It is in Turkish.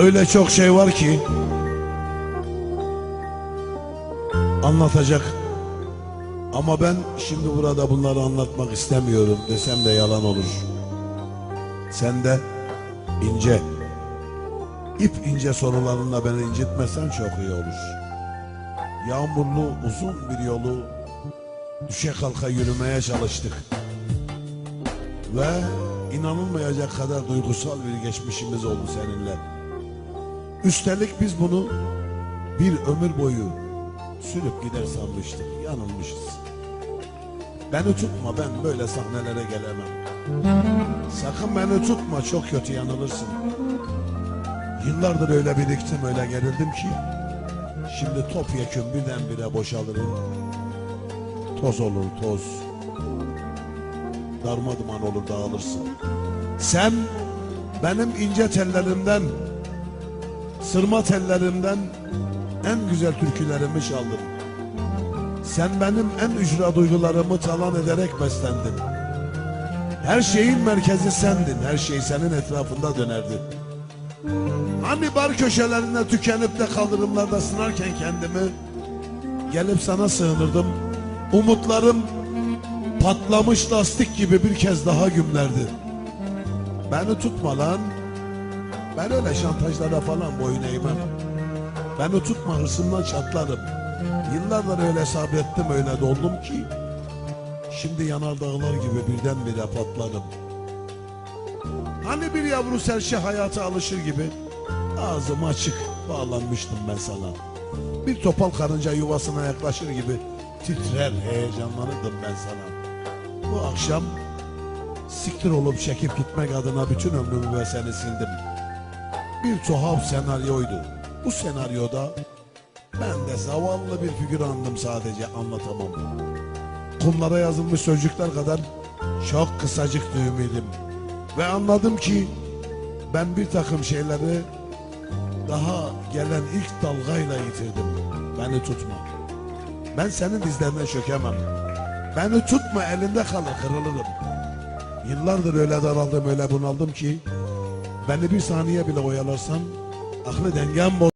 Öyle çok şey var ki anlatacak. Ama ben şimdi burada bunları anlatmak istemiyorum desem de yalan olur. Sen de ince, ip ince sorularınla beni incitmesen çok iyi olur. Yağmurlu uzun bir yolu düşe kalka yürümeye çalıştık. Ve inanılmayacak kadar duygusal bir geçmişimiz oldu seninle. Üstelik biz bunu bir ömür boyu sürüp gider sanmıştık. Yanılmışız. Beni tutma ben böyle sahnelere gelemem. Sakın beni tutma çok kötü yanılırsın. Yıllardır öyle biriktim öyle gerildim ki şimdi topyekun birdenbire boşalırım. Toz olur toz. Darma duman olur dağılırsın. Sen benim ince tellerimden, sırma tellerimden en güzel türkülerimi çaldın. Sen benim en ücra duygularımı talan ederek beslendin. Her şeyin merkezi sendin, her şey senin etrafında dönerdi. Hani bar köşelerinde tükenip de kaldırımlarda sınarken kendimi gelip sana sığınırdım. Umutlarım patlamış lastik gibi bir kez daha gümlerdi. Beni tutma lan. Ben öyle şantajlara falan boyun eğmem. Beni tutma hırsımdan çatlarım. Yıllardır öyle sabrettim öyle doldum ki Şimdi yanardağlar gibi birdenbire patlarım. Hani bir yavru serçe hayata alışır gibi ağzım açık bağlanmıştım ben sana. Bir topal karınca yuvasına yaklaşır gibi titrer heyecanlanırdım ben sana. Bu akşam siktir olup çekip gitmek adına bütün ömrümü ve seni sildim. Bir tuhaf senaryoydu. Bu senaryoda ben de zavallı bir figürandım sadece anlatamam. Kumlara yazılmış sözcükler kadar çok kısacık düğümüydüm. Ve anladım ki ben bir takım şeyleri daha gelen ilk dalgayla yitirdim. Beni tutma. Ben senin dizlerine çökemem. Beni tutma elinde kalır kırılırım. Yıllardır öyle daraldım öyle bunaldım ki beni bir saniye bile oyalarsan aklı dengem boz.